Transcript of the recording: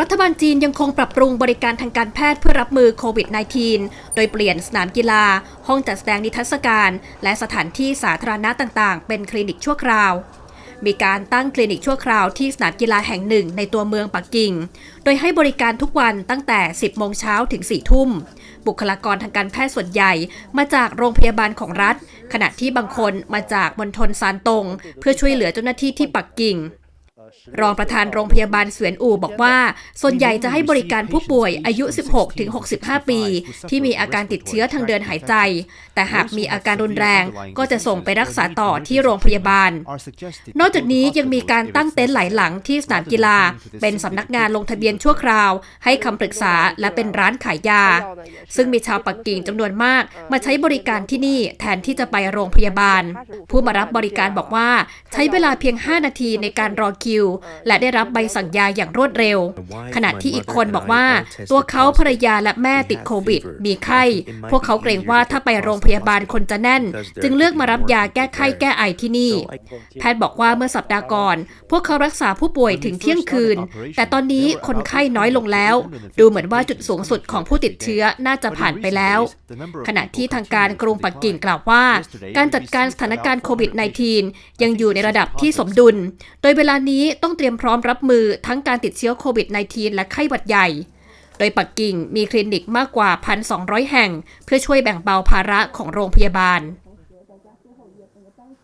รัฐบาลจีนยังคงปรับปรุงบริการทางการแพทย์เพื่อรับมือโควิด -19 โดยเปลี่ยนสนามกีฬา ห้องจัดแสดงนิทรรศการ และสถานที่สาธารณะต่างๆ เป็นคลินิกชั่วคราว มีการตั้งคลินิกชั่วคราวที่สนามกีฬาแห่งหนึ่งในตัวเมืองปักกิ่ง โดยให้บริการทุกวันตั้งแต่ 10 โมงเช้าถึง 4 ทุ่ม บุคลากรทางการแพทย์ส่วนใหญ่มาจากโรงพยาบาลของรัฐ ขณะที่บางคนมาจากมณฑลซานตง เพื่อช่วยเหลือเจ้าหน้าที่ที่ปักกิ่ง รองประธานโรงพยาบาลเสวียนอูบอกว่า ส่วนใหญ่จะให้บริการผู้ป่วยอายุ 16-65 ปี ที่มีอาการติดเชื้อทางเดินหายใจ แต่หากมีอาการรุนแรงก็จะส่งไปรักษาต่อที่โรงพยาบาล นอกจากนี้ยังมีการตั้งเต็นท์หลายหลังที่สนามกีฬา เป็นสำนักงานลงทะเบียนชั่วคราว ให้คำปรึกษาและเป็นร้านขายยา ซึ่งมีชาวปักกิ่งจำนวนมาก มาใช้บริการที่นี่แทนที่จะไปโรงพยาบาล ผู้มารับบริการบอกว่า ใช้เวลาเพียง 5 นาทีในการรอคิวและได้รับใบสั่งยาอย่างรวดเร็ว ขณะที่อีกคนบอกว่า ตัวเขาภรรยาและแม่ติดโควิด มีไข้ พวกเขาเกรงว่าถ้าไปโรงพยาบาลคนจะแน่น จึงเลือกมารับยาแก้ไข้แก้ไอที่นี่ แพทย์บอกว่าเมื่อสัปดาห์ก่อน พวกเขารักษาผู้ป่วยถึงเที่ยงคืน แต่ตอนนี้คนไข้น้อยลงแล้ว ดูเหมือนว่าจุดสูงสุดของผู้ติดเชื้อน่าจะผ่านไปแล้ว ขณะที่ทางการกรุงปักกิ่งกล่าวว่า การจัดการสถานการณ์โควิด -19 ยังอยู่ในระดับที่สมดุล โดยเวลานี้ต้องเตรียมพร้อมรับมือทั้งการติดเชื้อโควิด -19 และไข้หวัดใหญ่ โดยปักกิ่งมีคลินิกมากกว่า 1,200 แห่ง เพื่อช่วยแบ่งเบาภาระของโรงพยาบาล